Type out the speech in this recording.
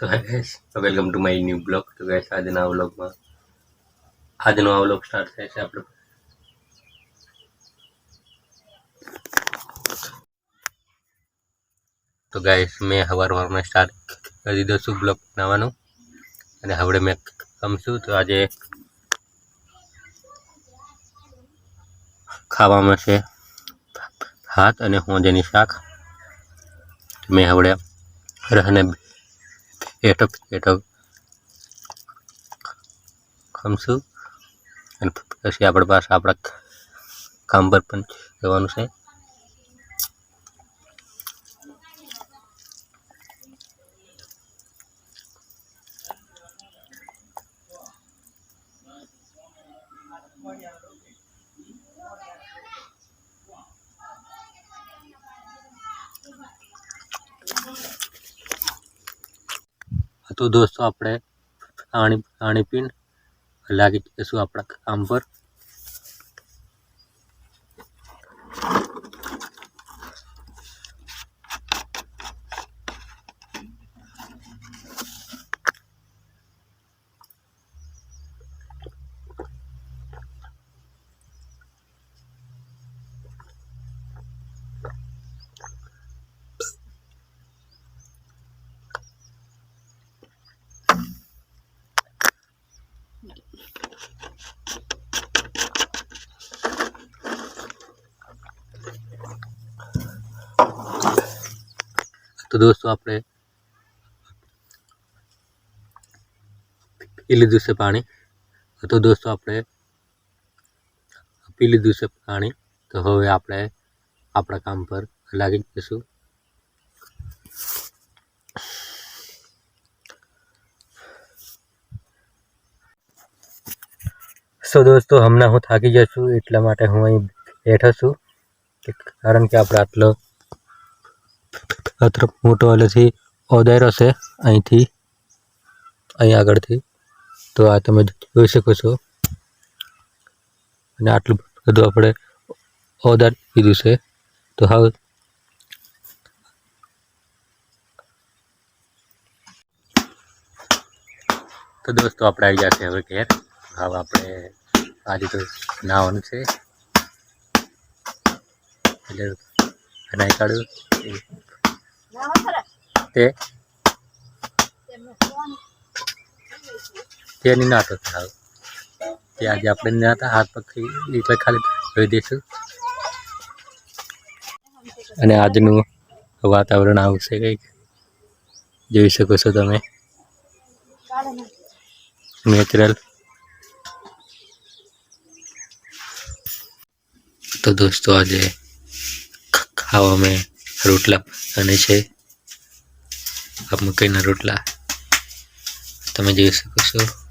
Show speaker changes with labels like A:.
A: તો guys welcome to my new blog તો guys આજના વ્લોગમાં આજનો આ વ્લોગ સ્ટાર્ટ થાય છે આપણો. તો ગાઈસ મેં હવાર સવારમાં સ્ટાર્ટ કરી દીધો છું બ્લોગ બનાવવાનો. અને હવે મેં કમશું તો આજે ખાવામાં છે ભાત અને હોંજેની શાક. મેં હવે રહને બેઠો બેઠો ખમશું અને પછી આપણે પાસે આપણા કામ પર પણ જવાનું છે. તો દોસ્તો આપણે પાણી પાણી પીને લાગી જઈશું આપણા કામ પર. તો દોસ્તો આપણે પી લીધું છે પાણી. તો દોસ્તો આપણે પી લીધું છે પાણી. તો હવે આપણે આપણા કામ પર લાગી જઈશું. સો દોસ્તો હમણાં હું થાકી જશું એટલા માટે હું અહીં બેઠો છું. કે- કારણ કે આપણે આટલો આટલો મોટો હલેથી ઓદાયરો છે, અહીંથી, અહીં આગળથી. તો આ તમે જોઈ શકો છો. અને આટલું બધું આપણે ઓદાર કીધું છે. તો હવે તો દોસ્તો, આપણે આવી ગયા છે હવે ઘેર. હવે આપણે આજે તો નાવાનું છે. બનાવી કાઢ્યું તે? તેની નાતો થાવ તે આજે આપણે નાતા. હાથ પગ એટલે ખાલી ધોઈ દઈશું અને આજનું વાતાવરણ આવું છે કંઈક? જોઈ શકો છો તમે. નેચરલ. તો દોસ્તો આજે ખ- અમે રોટલા અને છે. મકઈના રોટલા. તમે જોઈ શકો છો.